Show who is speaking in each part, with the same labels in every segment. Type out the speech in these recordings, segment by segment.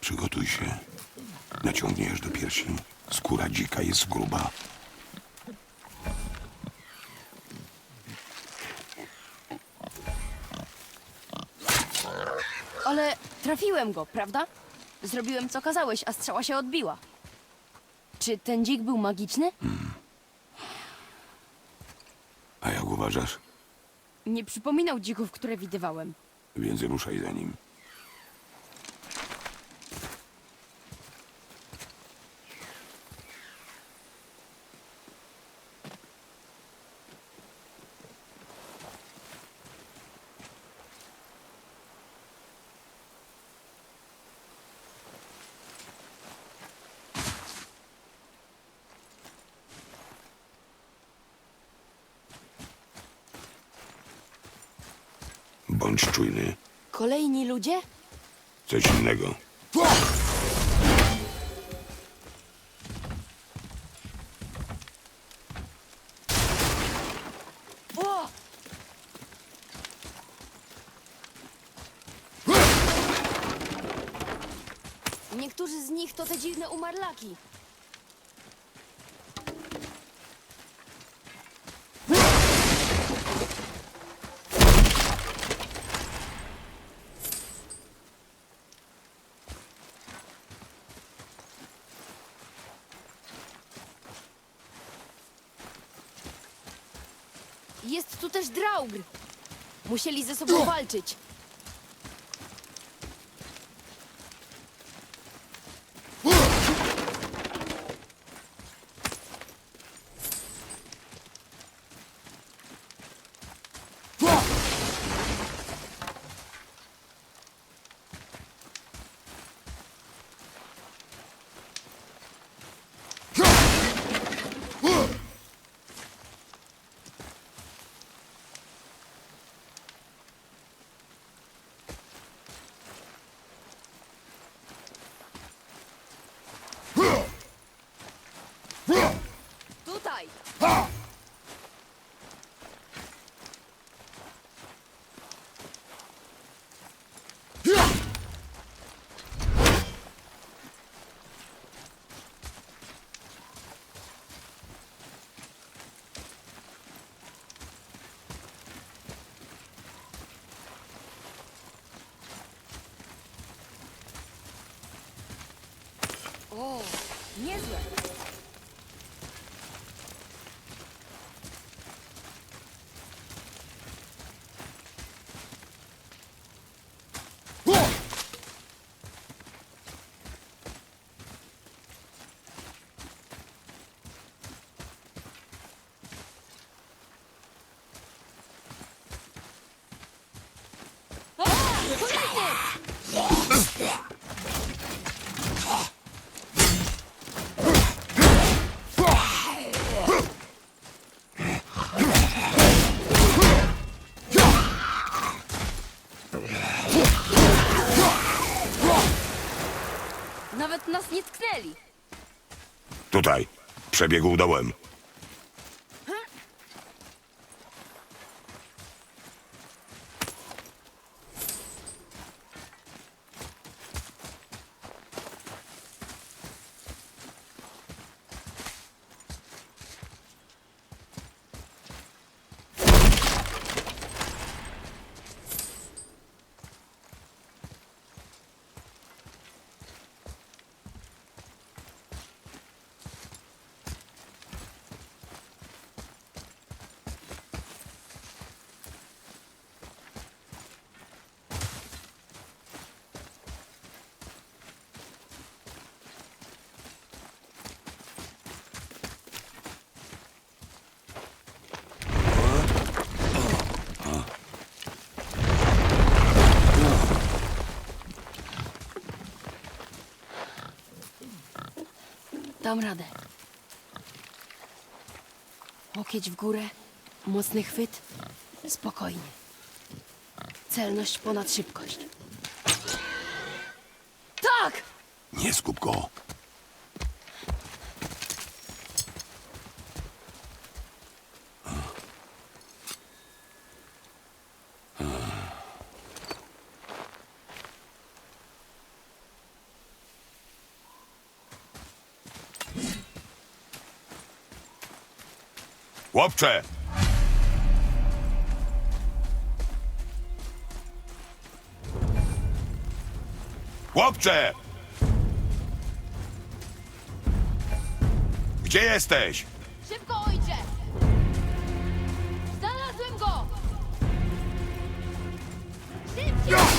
Speaker 1: Przygotuj się. Naciągniesz do piersi. Skóra dzika jest gruba.
Speaker 2: Ale trafiłem go, prawda? Zrobiłem co kazałeś, a strzała się odbiła. Czy ten dzik był magiczny?
Speaker 1: A jak uważasz?
Speaker 2: Nie przypominał dzików, które widywałem.
Speaker 1: Więc ruszaj za nim. Bądź czujny.
Speaker 2: Kolejni ludzie?
Speaker 1: Coś innego.
Speaker 2: O! Niektórzy z nich to te dziwne umarlaki. Jest tu też Draugr. Musieli ze sobą walczyć. Tutaj! O, niezłe. A, kolejny! Nawet nas nie tknęli.
Speaker 1: Tutaj. Przebiegł dołem.
Speaker 2: Dam radę. Łokieć w górę, mocny chwyt, spokojnie. Celność ponad szybkość. Tak!
Speaker 1: Nie skup go. Chłopcze! Chłopcze! Gdzie jesteś?
Speaker 2: Szybko, ojcze! Znalazłem go! Szybciej!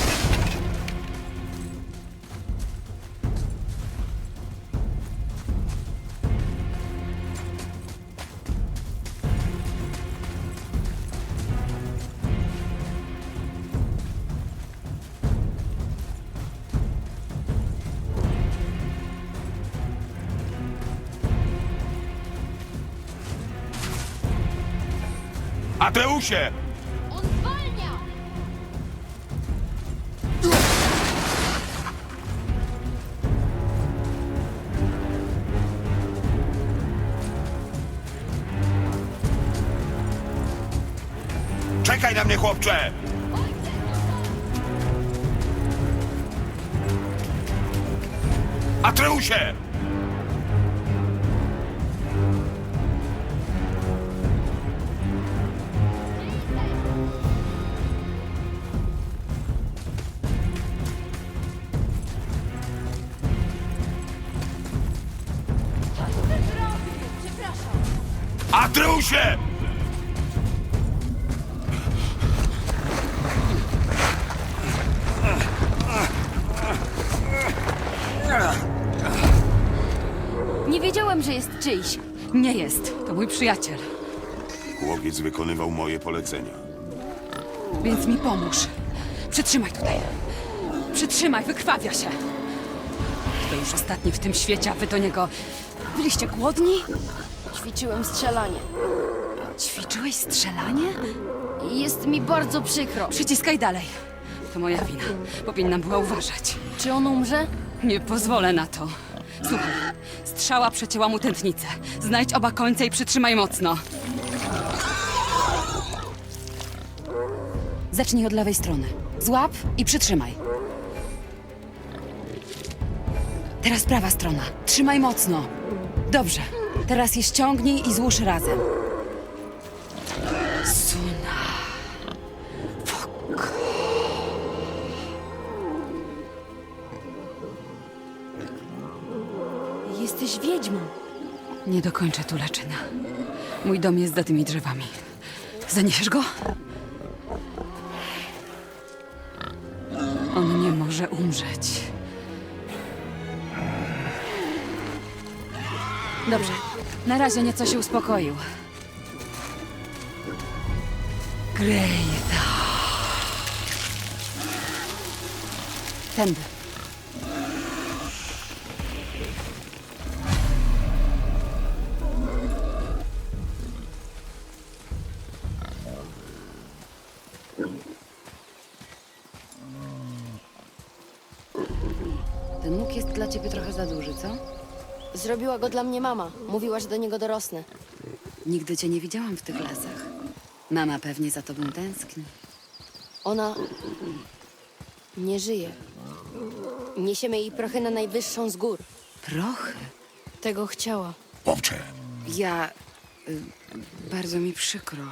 Speaker 1: Ateusie!
Speaker 2: On zwalnia!
Speaker 1: Czekaj na mnie, chłopcze!
Speaker 2: Ojcze,
Speaker 1: Atreusie!
Speaker 3: Przyjaciel.
Speaker 1: Chłopiec wykonywał moje polecenia.
Speaker 3: Więc mi pomóż. Przytrzymaj tutaj. Przytrzymaj, wykrwawia się. To już ostatni w tym świecie, a wy do niego... Byliście głodni?
Speaker 2: Ćwiczyłem strzelanie.
Speaker 3: Ćwiczyłeś strzelanie?
Speaker 2: Jest mi bardzo przykro.
Speaker 3: Przyciskaj dalej. To moja wina. Powinnam była uważać.
Speaker 2: Czy on umrze?
Speaker 3: Nie pozwolę na to. Słuchaj, strzała przecięła mu tętnicę. Znajdź oba końce i przytrzymaj mocno. Zacznij od lewej strony. Złap i przytrzymaj. Teraz prawa strona. Trzymaj mocno. Dobrze. Teraz je ściągnij i złóż razem.
Speaker 2: Jesteś wiedźmą.
Speaker 3: Nie dokończę tu leczenia. Mój dom jest za tymi drzewami. Zaniesiesz go? On nie może umrzeć. Dobrze. Na razie nieco się uspokoił. Grejda. Tędy.
Speaker 2: Zrobiła go dla mnie mama. Mówiła, że do niego dorosnę.
Speaker 3: Nigdy cię nie widziałam w tych lasach. Mama pewnie za tobą tęskni.
Speaker 2: Ona nie żyje. Niesiemy jej prochy na najwyższą z gór.
Speaker 3: Prochy?
Speaker 2: Tego chciała.
Speaker 1: Chłopcze!
Speaker 3: Ja... Y, bardzo mi przykro.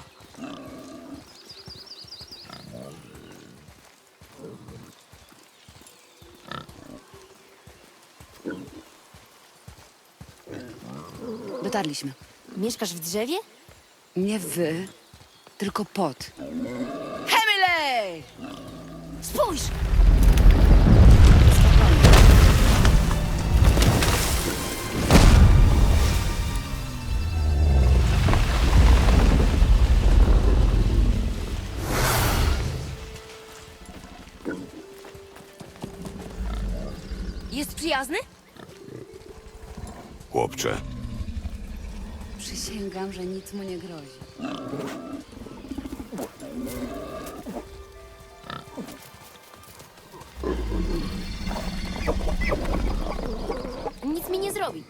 Speaker 3: Dotarliśmy.
Speaker 2: Mieszkasz w drzewie?
Speaker 3: Nie wy, tylko pot.
Speaker 2: Hemilej! Spójrz! Jest przyjazny?
Speaker 1: Chłopcze!
Speaker 3: Przysięgam, że nic mu nie grozi.
Speaker 2: Nic mi nie zrobi.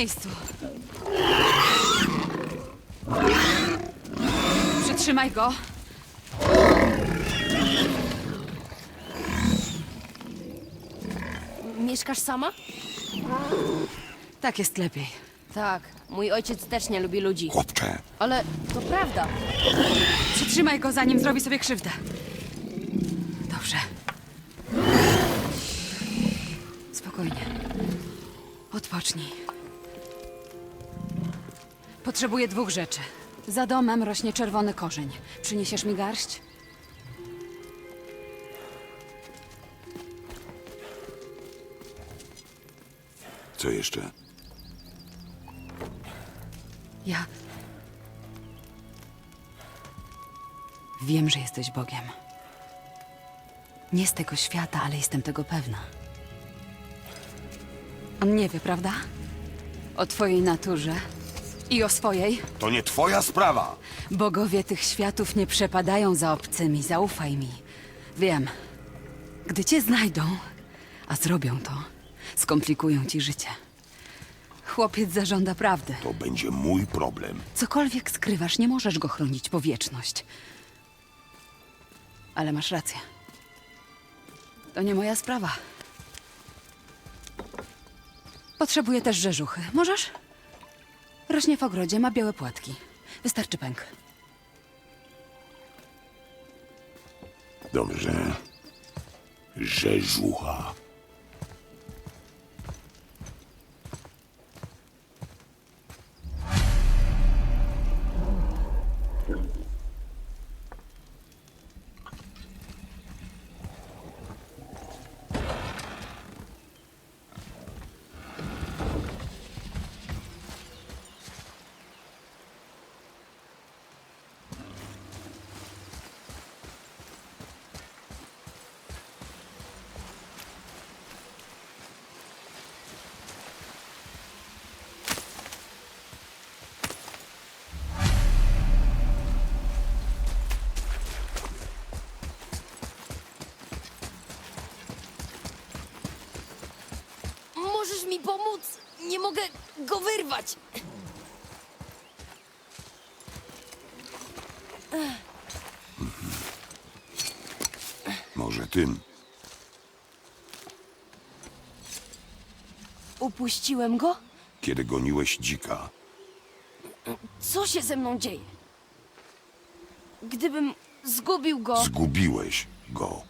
Speaker 3: Miejscu. Przytrzymaj go.
Speaker 2: Mieszkasz sama?
Speaker 3: Tak jest lepiej.
Speaker 2: Tak, mój ojciec też nie lubi ludzi.
Speaker 1: Chłopcze,
Speaker 2: Ale to prawda.
Speaker 3: Przytrzymaj go, zanim zrobi sobie krzywdę. Dobrze. Spokojnie. Odpocznij. Potrzebuję dwóch rzeczy. Za domem rośnie czerwony korzeń. Przyniesiesz mi garść?
Speaker 1: co jeszcze?
Speaker 3: Ja. Wiem, że jesteś Bogiem. Nie z tego świata, ale jestem tego pewna. On nie wie, prawda? O twojej naturze i o swojej.
Speaker 1: To nie twoja sprawa!
Speaker 3: Bogowie tych światów nie przepadają za obcymi, zaufaj mi. Wiem. Gdy cię znajdą, a zrobią to, skomplikują ci życie. Chłopiec zażąda prawdy.
Speaker 1: To będzie mój problem.
Speaker 3: Cokolwiek skrywasz, nie możesz go chronić po wieczność. Ale masz rację. To nie moja sprawa. Potrzebuję też rzeżuchy. Możesz? Rośnie w ogrodzie, ma białe płatki. Wystarczy pęk.
Speaker 1: Dobrze. Rzeżucha.
Speaker 2: Mi pomóc? Nie mogę go wyrwać.
Speaker 1: Może tym.
Speaker 2: Upuściłem go?
Speaker 1: Kiedy goniłeś dzika,
Speaker 2: Co się ze mną dzieje? Gdybym zgubił go.
Speaker 1: zgubiłeś go.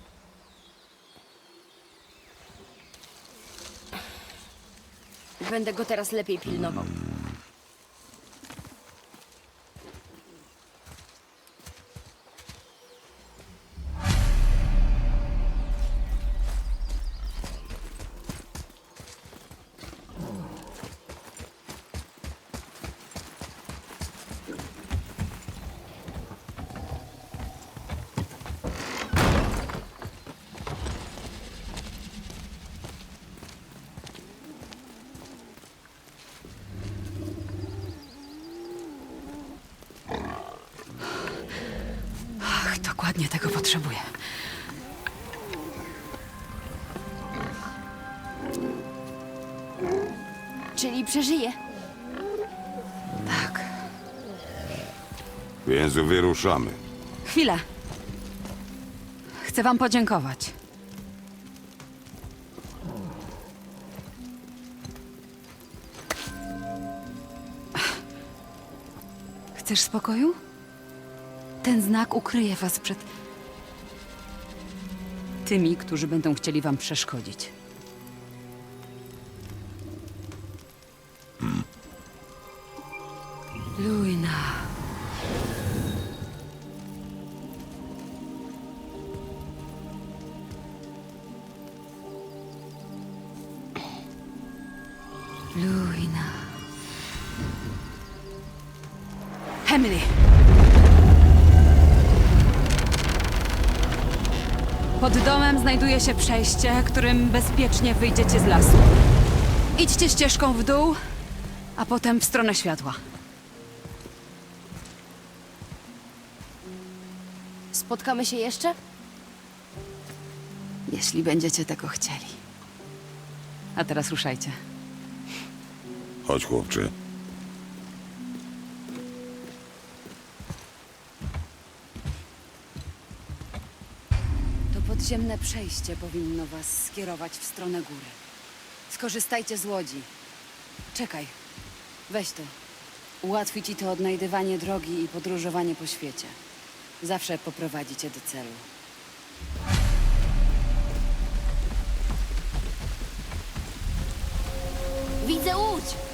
Speaker 2: Będę go teraz lepiej pilnował.
Speaker 1: Więc wyruszamy.
Speaker 3: Chwilę. Chcę wam podziękować. Chcesz spokoju? Ten znak ukryje was przed tymi, którzy będą chcieli wam przeszkodzić. Luina. Luina. Znajduje się przejście, którym bezpiecznie wyjdziecie z lasu. Idźcie ścieżką w dół, a potem w stronę światła.
Speaker 2: Spotkamy się jeszcze?
Speaker 3: Jeśli będziecie tego chcieli. A teraz ruszajcie.
Speaker 1: Chodź, chłopcze.
Speaker 3: Podziemne przejście powinno was skierować w stronę góry. Skorzystajcie z łodzi. Czekaj. Weź to. Ułatwi ci to odnajdywanie drogi i podróżowanie po świecie. Zawsze poprowadzi cię do celu.
Speaker 2: Widzę łódź!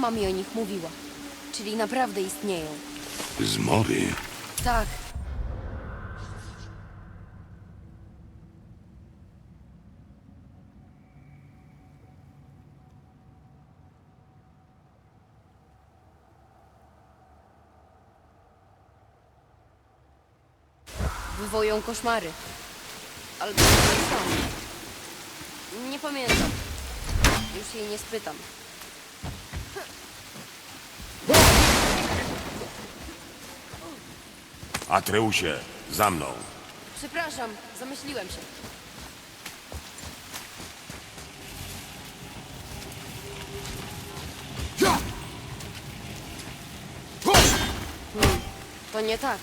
Speaker 2: Mama mi o nich mówiła. Czyli naprawdę istnieją.
Speaker 1: Zmory.
Speaker 2: Tak. Wywoją koszmary. Albo nie są. Nie pamiętam. Już jej nie spytam.
Speaker 1: Atreusie, za mną.
Speaker 2: Przepraszam, zamyśliłem się. To nie tak.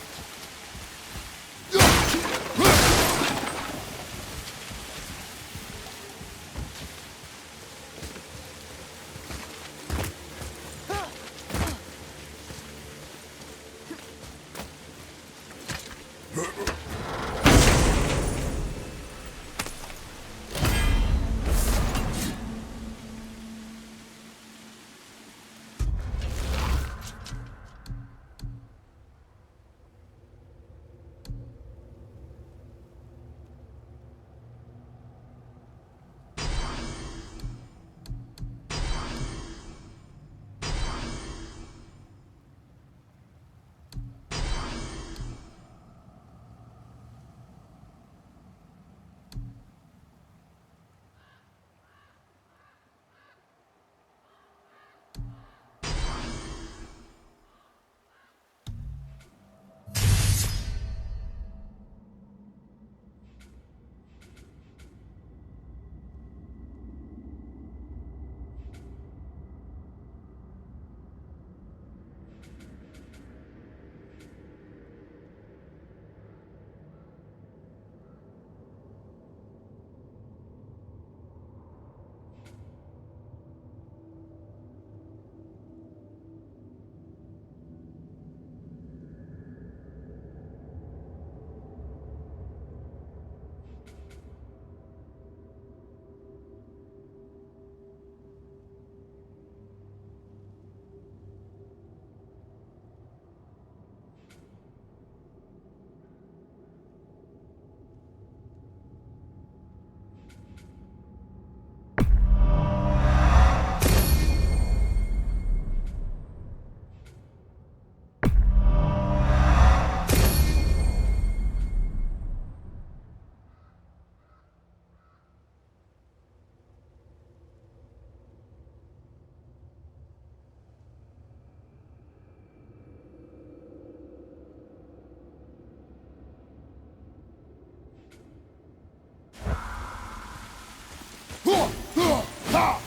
Speaker 2: Stop!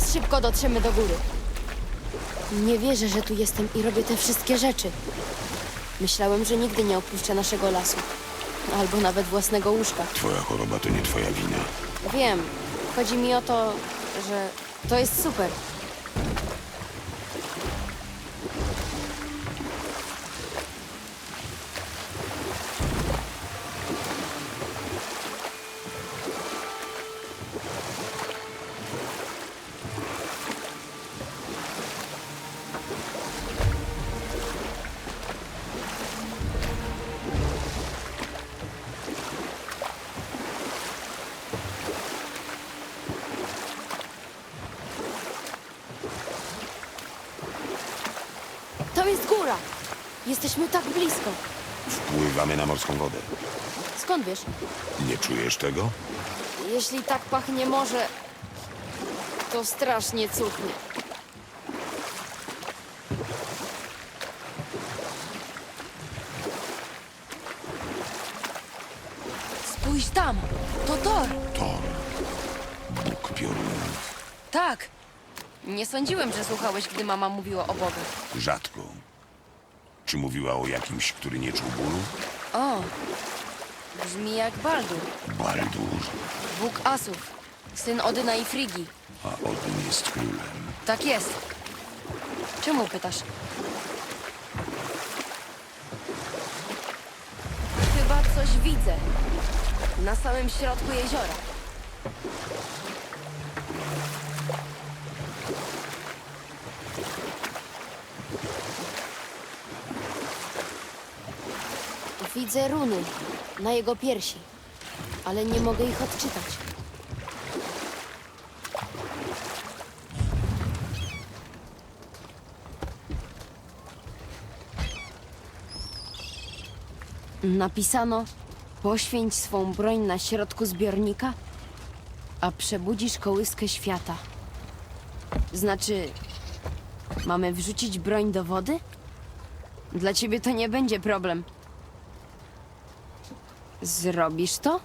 Speaker 2: Teraz szybko dotrzemy do góry. Nie wierzę, że tu jestem i robię te wszystkie rzeczy. Myślałem, że nigdy nie opuszczę naszego lasu. Albo nawet własnego łóżka.
Speaker 1: Twoja choroba to nie twoja wina.
Speaker 2: Wiem. Chodzi mi o to, że to jest super. Jesteśmy tak blisko.
Speaker 1: Wpływamy na morską wodę.
Speaker 2: Skąd wiesz?
Speaker 1: Nie czujesz tego?
Speaker 2: Jeśli tak pachnie morze, to strasznie cuchnie. Spójrz tam, to Thor.
Speaker 1: Thor. Bóg piorunów.
Speaker 2: Tak. Nie sądziłem, że słuchałeś, gdy mama mówiła o bogach.
Speaker 1: Rzadko. Czy mówiła o jakimś, który nie czuł bólu?
Speaker 2: O, brzmi jak Baldur,
Speaker 1: Baldur.
Speaker 2: bóg asów, syn Odyna i Frigi.
Speaker 1: A Odyn jest królem.
Speaker 2: Tak jest. Czemu pytasz? Chyba coś widzę. Na samym środku jeziora. Widzę runy na jego piersi, ale nie mogę ich odczytać. Napisano: Poświęć swą broń na środku zbiornika, a przebudzisz kołyskę świata. Znaczy, mamy wrzucić broń do wody? Dla ciebie to nie będzie problem. Zrobisz to?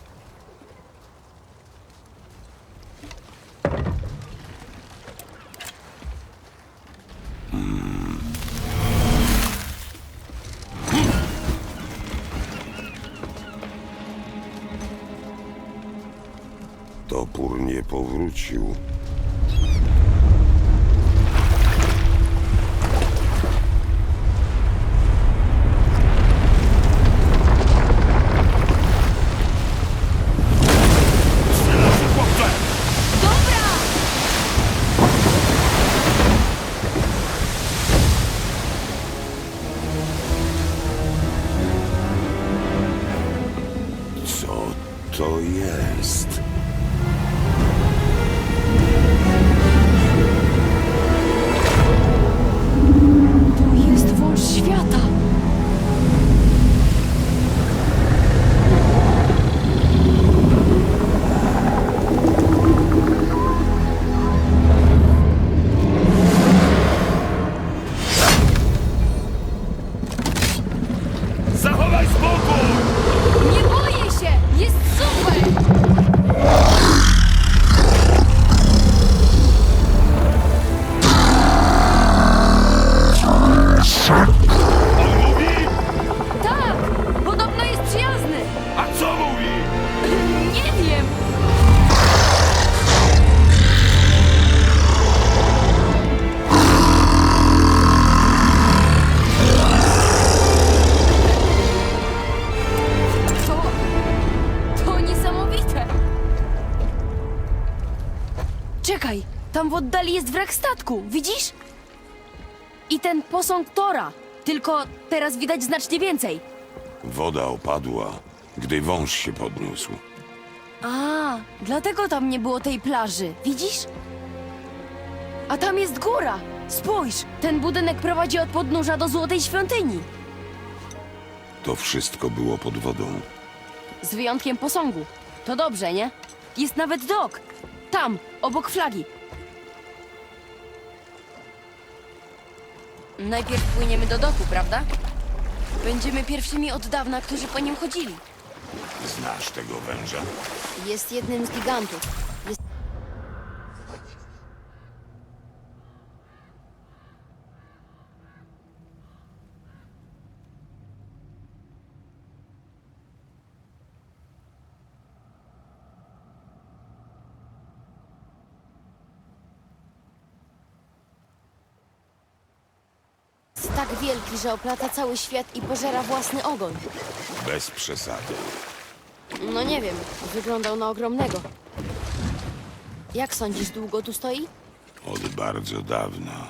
Speaker 2: Tam w oddali jest wrak statku, widzisz? I ten posąg Tora. Tylko teraz widać znacznie więcej.
Speaker 1: Woda opadła, gdy wąż się podniósł.
Speaker 2: A, dlatego tam nie było tej plaży, widzisz? A tam jest góra! Spójrz, ten budynek prowadzi od podnóża do Złotej Świątyni.
Speaker 1: To wszystko było pod wodą.
Speaker 2: Z wyjątkiem posągu. To dobrze, nie? Jest nawet dok. Tam, obok flagi. Najpierw płyniemy do doku, prawda? Będziemy pierwszymi od dawna, którzy po nim chodzili.
Speaker 1: Znasz tego węża?
Speaker 2: Jest jednym z gigantów. Jest... tak wielki, że oplata cały świat i pożera własny ogon.
Speaker 1: Bez przesady.
Speaker 2: No nie wiem, wyglądał na ogromnego. Jak sądzisz, długo tu stoi?
Speaker 1: Od bardzo dawna.